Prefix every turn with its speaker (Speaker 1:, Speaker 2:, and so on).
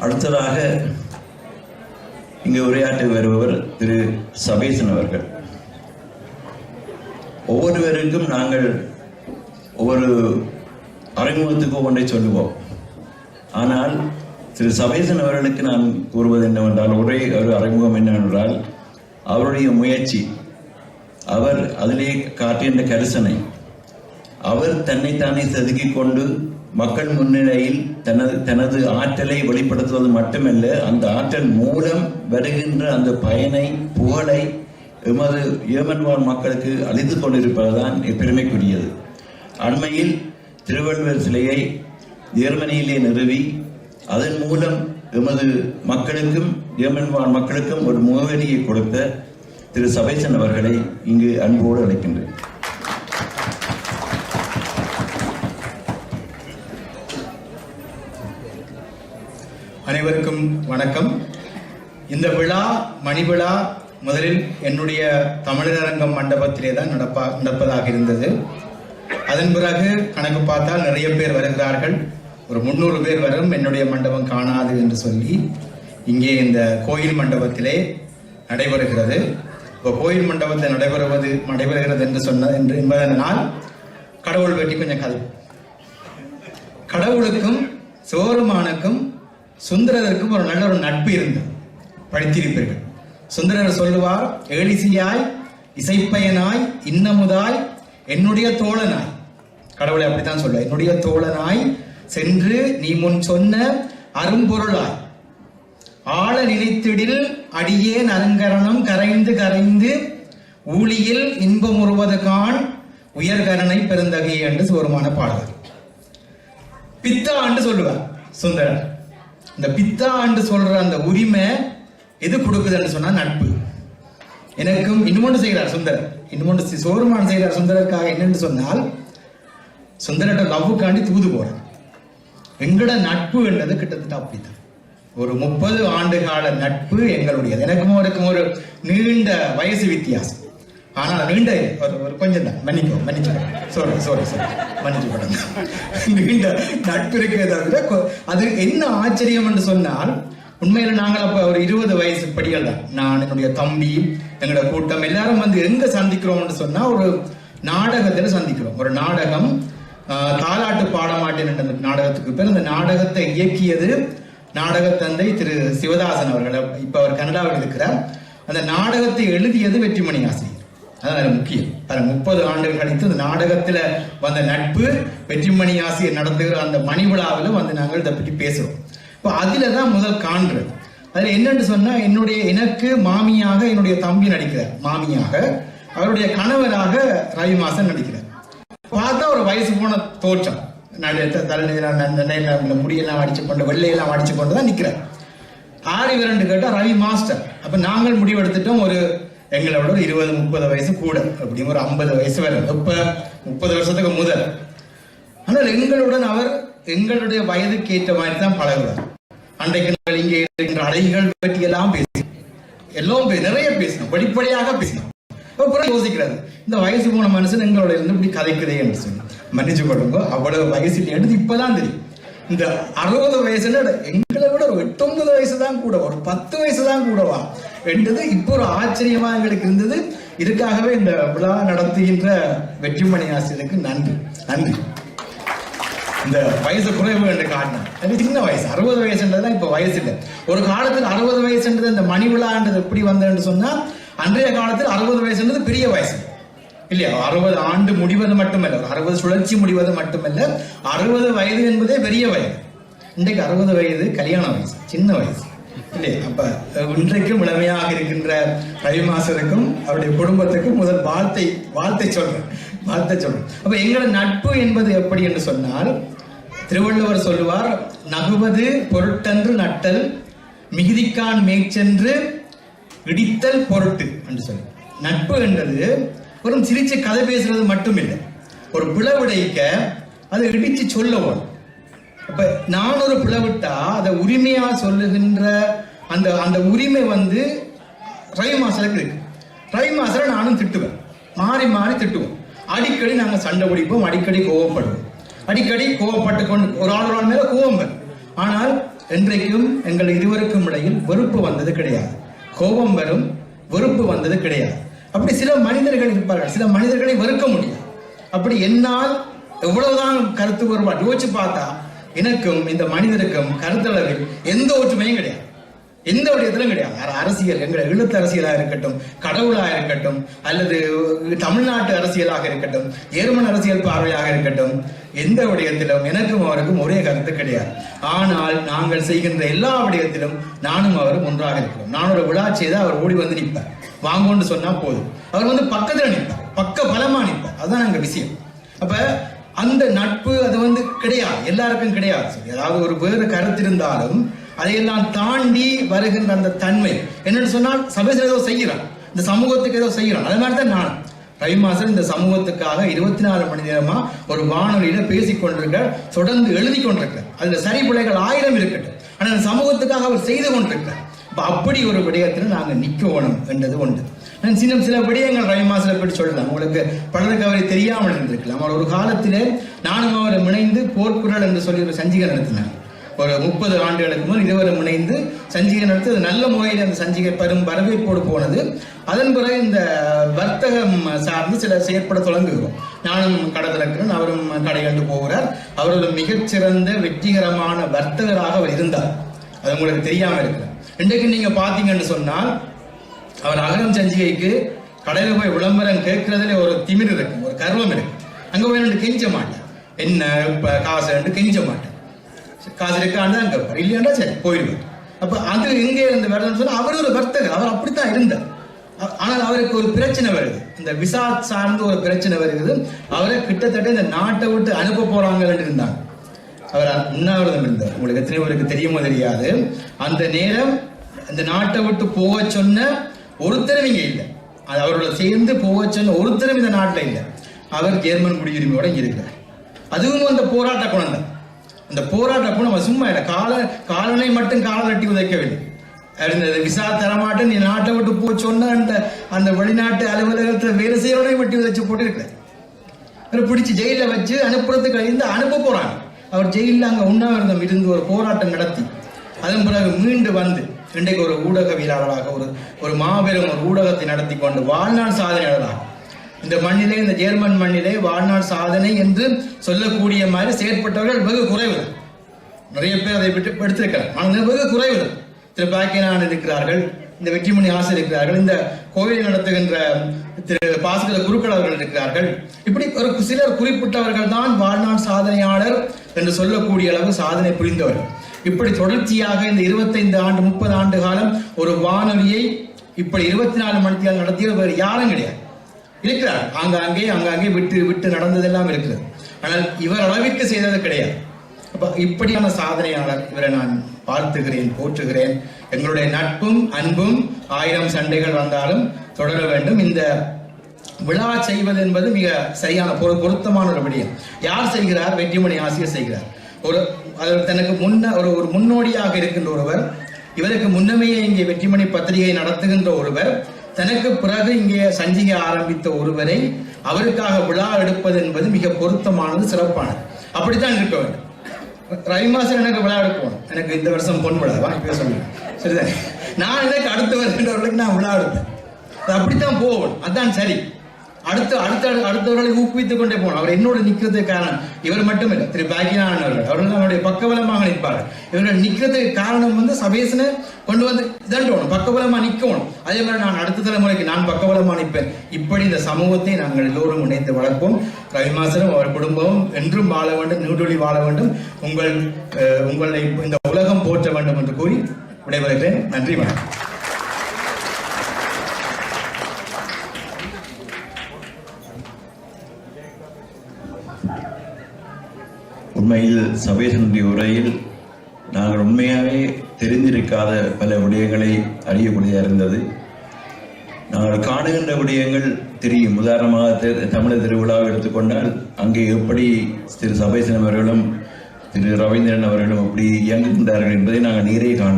Speaker 1: அடுத்ததாக இங்கு உரையாற்றி வருபவர் திரு சபீசன் அவர்கள். ஒவ்வொருவருக்கும் நாங்கள் ஒவ்வொரு அறிமுகத்துக்கு ஒன்றை சொல்லுவோம். ஆனால் திரு சபேசன் அவர்களுக்கு நான் கூறுவது என்னவென்றால் ஒரே ஒரு அறிமுகம் என்னவென்றால் அவருடைய முயற்சி அவர் அதிலே காட்டுகின்ற கரிசனை அவர் தன்னைத்தானே செதுக்கிக் கொண்டு மக்கள் முன்னிலையில் தனது தனது ஆற்றலை வெளிப்படுத்துவது மட்டுமல்ல அந்த ஆற்றல் மூலம் வருகின்ற அந்த பயனை புகழை எமது ஏமன் வாழ் மக்களுக்கு அளித்துக் கொண்டிருப்பதுதான் பெருமைக்குரியது அண்மையில் திருவள்ளுவர் சிலையை ஜெர்மனியிலே நிறுவி அதன் மூலம் எமது மக்களுக்கும் ஏமன்வாழ் மக்களுக்கும் ஒரு முகவரியை கொடுத்த திரு சபைசன் அவர்களை இங்கு அன்போடு அழைக்கின்றேன்.
Speaker 2: அனைவருக்கும் வணக்கம். இந்த விழா மணி விழா முதலில் என்னுடைய தமிழரங்கம் மண்டபத்திலே தான் நடப்பா நடப்பதாக இருந்தது. அதன் பிறகு கணக்கு பார்த்தால் நிறைய பேர் வருகிறார்கள். ஒரு முந்நூறு பேர் வரும் என்னுடைய மண்டபம் காணாது என்று சொல்லி இங்கே இந்த கோயில் மண்டபத்திலே நடைபெறுகிறது. இப்போ கோயில் மண்டபத்தில் நடைபெறுவது நடைபெறுகிறது என்று சொன்ன என்று என்பதனால் கடவுள் பற்றி கொஞ்சம் கதை கடவுளுக்கும் சிவபெருமானுக்கும் சுந்தரருக்கும் ஒரு நல்ல ஒரு நட்பு இருந்தது. படித்திருப்பீர்கள். சுந்தரர் சொல்லுவார் ஏழிசையாய் இசைப்பயனாய் இன்னமுதாய் என்னுடைய தோழனாய். கடவுளை அப்படித்தான் சொல்ல என்னுடைய தோழனாய் சென்று நீ முன் சொன்ன அரும்பொருளாய். ஆழ நினைத்திடில் அடியே நலங்கரணம் கரைந்து கரைந்து ஊழியில் இன்பம் உருவது காண் உயர்கரனை பெருந்தகை என்று சிவருமான பாடல் பித்தா ஆண்டு சொல்லுவார் சுந்தரர். இந்த பித்தா ஆண்டு சொல்ற அந்த உரிமை எது கொடுக்குதுன்னு சொன்னா நட்பு. எனக்கும் இன்னொன்று செய்கிறார் சுந்தரர் இன்னொன்று சோர்மான் செய்கிறார் சுந்தரருக்காக என்னன்னு சொன்னால் சுந்தரட்ட லவ்வுக்காண்டி தூது போறார். எங்களோட நட்பு என்றது கிட்டத்தட்ட அப்படித்தான். ஒரு முப்பது ஆண்டு கால நட்பு எங்களுடையது. எனக்கும் அவருக்கும் ஒரு நீண்ட வயசு வித்தியாசம். ஆனால் நீண்ட ஒரு ஒரு கொஞ்சம் தான். மன்னிக்கோ மன்னிச்சு சாரி சாரி சாரி மன்னிச்சு படுங்க நீண்ட நட்பு தவிர அது என்ன ஆச்சரியம் என்று சொன்னால் உண்மையில நாங்கள் அப்போ ஒரு இருபது வயசு படிகள் தான். நான் என்னுடைய தம்பி எங்களோட கூட்டம் எல்லாரும் வந்து எங்க சந்திக்கிறோம்னு சொன்னா ஒரு நாடகத்தில் சந்திக்கிறோம். ஒரு நாடகம் தாலாட்டு பாடமாட்டேன் என்ற அந்த நாடகத்துக்கு பேர். அந்த நாடகத்தை இயக்கியது நாடக தந்தை திரு சிவதாசன் அவர்கள். இப்ப அவர் கனடாவில் இருக்கிறார். அந்த நாடகத்தை எழுதியது வெற்றிமணி ஆசிரியர். அதனால முக்கியம். அது முப்பது ஆண்டுகள் கழித்து அந்த நாடகத்துல வந்த நட்பு வெற்றிமணி ஆசிரியர் நடத்துகிற அந்த மணி விழாவில் வந்து நாங்கள் இதை பற்றி பேசுறோம். இப்போ அதுல தான் முதல் காண்றது. அதுல என்னன்னு சொன்னா என்னுடைய எனக்கு மாமியாக என்னுடைய தம்பி நடிக்கிறார். மாமியாக. அவருடைய கணவராக ரவிமாசன் நடிக்கிறார். பார்த்தா ஒரு வயசு போன தோற்றம். தலைநீலாம் முடியெல்லாம் அடிச்சு கொண்டு வெள்ளையெல்லாம் அடிச்சு கொண்டு தான் நிற்கிறார் ஆறு விரண்டு கேட்டால் ரவி மாஸ்டர். அப்போ நாங்கள் முடிவெடுத்துட்டோம் ஒரு எங்களை விட ஒரு இருபது முப்பது வயசு கூட அப்படியும் ஒரு ஐம்பது வயசு வரை. இப்ப முப்பது வருஷத்துக்கு முதல். ஆனால் எங்களுடன் அவர் எங்களுடைய வயதுக்கு ஏற்ற மாதிரி தான் பழகுவார் அன்றைக்கு நாங்கள் இங்கே இருக்கின்ற அடைகள் பற்றி எல்லாம் பேசி எல்லாம் நிறைய பேசினோம். படிப்படியாக பேசினோம். அப்புறம் யோசிக்கிறாரு இந்த வயசு போன மனுஷன் எங்களோட இருந்து இப்படி கதைக்குதே என்று சொல்லி. மன்னிச்சு கொள்ளுங்க அவ்வளவு வயசு எடுத்து இப்பதான் தெரியும். இந்த அறுபது வயசுல எங்களை விட ஒரு எட்டொன்பது வயசு தான் கூட ஒரு பத்து வயசு தான் கூடவா என்றது. இப்போ ஒரு ஆச்சரியமா எங்களுக்கு இருந்தது. இதுக்காகவே இந்த விழா நடத்துகின்ற வெற்றிமணி ஆசிரியருக்கு நன்றி. நன்றி. இந்த வயசு குறைவு என்று காட்டினார். அது சின்ன வயசு. அறுபது வயசுன்றது இப்ப வயசு இல்லை. ஒரு காலத்தில் அறுபது வயசுன்றது இந்த மணி விழான்றது எப்படி வந்ததுன்னு சொன்னா அன்றைய காலத்தில் அறுபது வயசுன்றது பெரிய வயசு. இல்லையா? அறுபது ஆண்டு முடிவது மட்டுமல்ல. ஒரு அறுபது சுழற்சி முடிவது மட்டுமல்ல. அறுபது வயது என்பதே பெரிய வயது. இன்றைக்கு அறுபது வயது கல்யாண வயசு சின்ன வயசு. அப்ப இன்றைக்கும் இளமையாக இருக்கின்ற ரவி மாசருக்கும் அவருடைய குடும்பத்துக்கும் முதல் வார்த்தை வார்த்தை சொல்றேன் வார்த்தை சொல்றேன். அப்ப எங்களோட நட்பு என்பது எப்படி என்று சொன்னால் திருவள்ளுவர் சொல்லுவார் நகுவது பொருட்டன்று நட்டல் மிகுதிக்கான் மேய்ச்சென்று இடித்தல் பொருட்டு என்று சொல்லி. நட்பு என்றது வெறும் சிரிச்சு கதை பேசுறது மட்டும் இல்லை ஒரு பிளவுடைக்க அதை இடிச்சு சொல்லவும் அப்ப நான் ஒரு பிளவிட்டா அதை உரிமையா சொல்லுகின்ற அந்த அந்த உரிமை வந்து ரயில் மாசருக்கு இருக்கு ரயில் மாசரை நானும் திட்டுவேன். மாறி மாறி திட்டுவோம். அடிக்கடி நாங்கள் சண்டை பிடிப்போம் அடிக்கடி கோவப்படுவோம். அடிக்கடி கோவப்பட்டு கொண்டு ஒரு ஆள் ஒரு ஆள் மேல கோவம் வரும் ஆனால் என்றைக்கும் எங்கள் இருவருக்கும் இடையில் வெறுப்பு வந்தது கிடையாது. கோபம் வரும் வெறுப்பு வந்தது கிடையாது. அப்படி சில மனிதர்கள் இருப்பார்கள். சில மனிதர்களை வெறுக்க முடியும் அப்படி என்னால் எவ்வளவுதான் கருத்து வேறுபாடு யோசிச்சு பார்த்தா எனக்கும் இந்த மனிதருக்கும் கருத்தளவில் எந்த ஒற்றுமையும் கிடையாது. எந்த விடயத்திலும் கிடையாது. அர- அரசியல் எங்களை எழுத்து அரசியலாக இருக்கட்டும் கடவுளாக இருக்கட்டும் அல்லது தமிழ்நாட்டு அரசியலாக இருக்கட்டும் ஏர்மன் அரசியல் பார்வையாக இருக்கட்டும் எந்த விடயத்திலும் எனக்கும் அவருக்கும் ஒரே கருத்து கிடையாது. ஆனால் நாங்கள் செய்கின்ற எல்லா விடயத்திலும் நானும் அவரும் ஒன்றாக இருக்கிறோம். நான் ஒரு விழா செய்தால் அவர் ஓடி வந்து நிற்பார். வாங்கோன்னு சொன்னா போதும். அவர் வந்து பக்கத்தில் நிற்பார். பக்க பலமா நிற்பார். அதுதான் எங்க விஷயம். அப்ப அந்த நட்பு அது வந்து கிடையாது. எல்லாருக்கும் கிடையாது. சரி அதாவது ஒரு வேறு கருத்து இருந்தாலும் அதையெல்லாம் தாண்டி வருகின்ற அந்த தன்மை. என்னன்னு சொன்னால் சபேசன் ஏதோ செய்கிறான். இந்த சமூகத்துக்கு ஏதோ செய்கிறான். அது மாதிரி தான் நான். ரவி மாசன் இந்த சமூகத்துக்காக இருபத்தி நாலு மணி நேரமா ஒரு வானொலியில பேசிக்கொண்டிருக்கேன் தொடர்ந்து எழுதி கொண்டிருக்கிறார். அதுல சரி பிள்ளைகள் ஆயிரம் இருக்கட்டும். ஆனால் இந்த சமூகத்துக்காக அவர் செய்து கொண்டிருக்கிறார். அப்படி ஒரு விடயத்தில் நாங்க நிக்கணும் என்றது ஒன்று. நான் சின்ன சில விடயங்கள் ரவி மாசத்தை சொல்லலாம் உங்களுக்கு பலருக்கு அவரை தெரியாமல் இருந்திருக்கலாம். அவர் ஒரு காலத்திலே நானும் அவரை முனைந்து போர்க்குரல் என்று சொல்லி ஒரு சஞ்சிகை நடத்தினார். ஒரு முப்பது ஆண்டுகளுக்கு முன் இதுவரை முனைந்து சஞ்சிகை நடத்தி அது நல்ல முறையில் அந்த சஞ்சிகை பெரும் வரவேற்போடு போனது. அதன் பிறகு இந்த வர்த்தகம் சார்ந்து சில செயற்பட தொடங்குகிறோம். நானும் கடை அவரும் கடை கண்டு போகிறார். அவர் ஒரு மிகச்சிறந்த வெற்றிகரமான வர்த்தகராக அவர் இருந்தார். அது உங்களுக்கு தெரியாமல் இருக்கிறார் இன்றைக்கு நீங்கள் பார்த்தீங்கன்னு சொன்னால் அவர் அகரம் சஞ்சிகைக்கு கடையில் போய் விளம்பரம் கேட்கறதுல ஒரு திமிர் இருக்கும் ஒரு கர்வம் இருக்கு. அங்கே போய் நின்று கெஞ்ச மாட்டேன். என்ன இப்போ காசு கெஞ்ச மாட்டேன். காசு இருக்கான்னு தான் கேட்பார் இல்லையாண்டா சரி போயிடுவார் அப்போ அது எங்கே இருந்து வருதுன்னு சொன்னால் அவர் ஒரு வர்த்தகர் அவர் அப்படித்தான் இருந்தார். ஆனால் அவருக்கு ஒரு பிரச்சனை வருது. இந்த விசா சார்ந்து ஒரு பிரச்சனை வருகிறது. அவரை கிட்டத்தட்ட இந்த நாட்டை விட்டு அனுப்ப போறாங்கன்னு இருந்தாங்க. அவர் உண்ணாவிரதம் இருந்தார். உங்களுக்கு எத்தனை பேருக்கு தெரியுமோ தெரியாது. அந்த நேரம் இந்த நாட்டை விட்டு போக சொன்ன ஒருத்தரும் இங்கே இல்லை. அது அவரோட சேர்ந்து போக ஒருத்தரும் இந்த நாட்டில் இல்லை. அவர் ஜெர்மன் குடியுரிமையோட இங்கே இருக்கிறார். அதுவும் அந்த போராட்ட குணம் தான் அந்த போராட்ட குணம் சும்மா இல்லை. கால காலனை மட்டும் காலரட்டி உதைக்கவில்லை. அவர் விசா தரமாட்டேன் நீ நாட்டை விட்டு போ சொன்ன அந்த அந்த வெளிநாட்டு அலுவலகத்தில் வேலை செய்யறோடையும் வெட்டி உதைச்சு போட்டு பிடிச்சி ஜெயிலில் வச்சு அனுப்புறதுக்கு இருந்து அனுப்ப போகிறாங்க அவர் ஜெயிலில் அங்கே உண்ணாவிரதம் இருந்து ஒரு போராட்டம் நடத்தி அதன் பிறகு மீண்டு வந்து இன்றைக்கு ஒரு ஊடகவியலாளராக ஒரு ஒரு மாபெரும் ஒரு ஊடகத்தை நடத்தி கொண்டு வாழ்நாள் சாதனையாளராக இந்த மண்ணிலே இந்த ஜெர்மன் மண்ணிலே வாழ்நாள் சாதனை என்று சொல்லக்கூடிய மாதிரி செயற்பட்டவர்கள் வெகு குறைவு. நிறைய பேர் அதை விட்டு எடுத்திருக்கிறார். ஆனால் வெகு குறைவு. திரு பாக்கியனான் இருக்கிறார்கள் இந்த வெற்றிமணி ஆசை இருக்கிறார்கள் இந்த கோவிலை நடத்துகின்ற திரு பாஸ்கர குருக்கள் அவர்கள் இருக்கிறார்கள். இப்படி ஒரு சிலர் குறிப்பிட்டவர்கள் தான் வாழ்நாள் சாதனையாளர் என்று சொல்லக்கூடிய அளவு சாதனை புரிந்தவர்கள் இப்படி தொடர்ச்சியாக இந்த இருபத்தைந்து ஆண்டு முப்பது ஆண்டு காலம் ஒரு வானொலியை இப்படி இருபத்தி நாலு மணித்தியால் நடத்திய நடத்தியவர் வேறு யாரும் கிடையாது. இருக்கிறார். ஆங்காங்கே அங்காங்கே விட்டு விட்டு நடந்ததெல்லாம் இருக்கிறது. ஆனால் இவர் அளவிற்கு செய்தது கிடையாது. அப்போ இப்படியான சாதனையாளர் இவரை நான் வாழ்த்துகிறேன் போற்றுகிறேன். எங்களுடைய நட்பும் அன்பும் ஆயிரம் சண்டைகள் வந்தாலும் தொடர வேண்டும். இந்த விழா செய்வது என்பது மிக சரியான பொரு- பொருத்தமான ஒரு விடயம். யார் செய்கிறார்? வெற்றிமணி ஆசிரியர் செய்கிறார். ஒரு அது தனக்கு முன்ன ஒரு ஒரு முன்னோடியாக இருக்கின்ற ஒருவர் இவருக்கு முன்னமையே இங்கே வெற்றிமணி பத்திரிகை நடத்துகின்ற ஒருவர் தனக்கு பிறகு இங்கே சஞ்சிகை ஆரம்பித்த ஒருவரை அவருக்காக விழா எடுப்பது என்பது மிக பொருத்தமானது சிறப்பானது. அப்படித்தான் இருக்க வேண்டும். ரவி மாசம் எனக்கு விழா எடுப்போம். எனக்கு இந்த வருஷம் பொன் விழா வா இப்ப சொல்லுங்க. நான் எனக்கு அடுத்து வருகின்றவர்களுக்கு நான் விழா எடுப்பேன். அப்படித்தான் போகணும். அதான் சரி. அடுத்து அடுத்த அடுத்தவர்களை ஊக்குவித்துக் கொண்டே போகணும். அவர் என்னோட நிக்கிறதுக்கு காரணம் இவர் மட்டுமில்லை. திரு பாக்கியநாதன் அவர்கள். அவர்கள் அவருடைய பக்கபலமாக நிற்பார்கள். இவர்கள் நிக்கிறதுக்கு காரணம் வந்து சபேசனை கொண்டு வந்து இதண்டோணும். பக்கபலமா நிற்கணும். அதே மாதிரி நான் அடுத்த தலைமுறைக்கு நான் பக்கபலமா நிற்பேன். இப்படி இந்த சமூகத்தை நாங்கள் எல்லோரும் இணைத்து வளர்ப்போம். ரவிமாசனும் அவர் குடும்பமும் என்றும் வாழ வேண்டும் நீடொழி வாழ வேண்டும். உங்கள் அஹ், உங்களை இந்த உலகம் போற்ற வேண்டும் என்று கூறி விடைபெறுகிறேன். நன்றி வணக்கம்.
Speaker 1: உண்மையில் சபேசனுடைய உரையில் நாங்கள் உண்மையாகவே தெரிந்திருக்காத பல விடயங்களை அறியக்கூடியதாக இருந்தது. நாங்கள் காணுகின்ற விடயங்கள் தெரியும். உதாரணமாக தமிழர் திருவிழாவை எடுத்துக்கொண்டால் அங்கே எப்படி திரு சபேசன் அவர்களும் திரு ரவீந்திரன் அவர்களும் எப்படி இயங்குகின்றார்கள் என்பதை நாங்கள் நேரே காண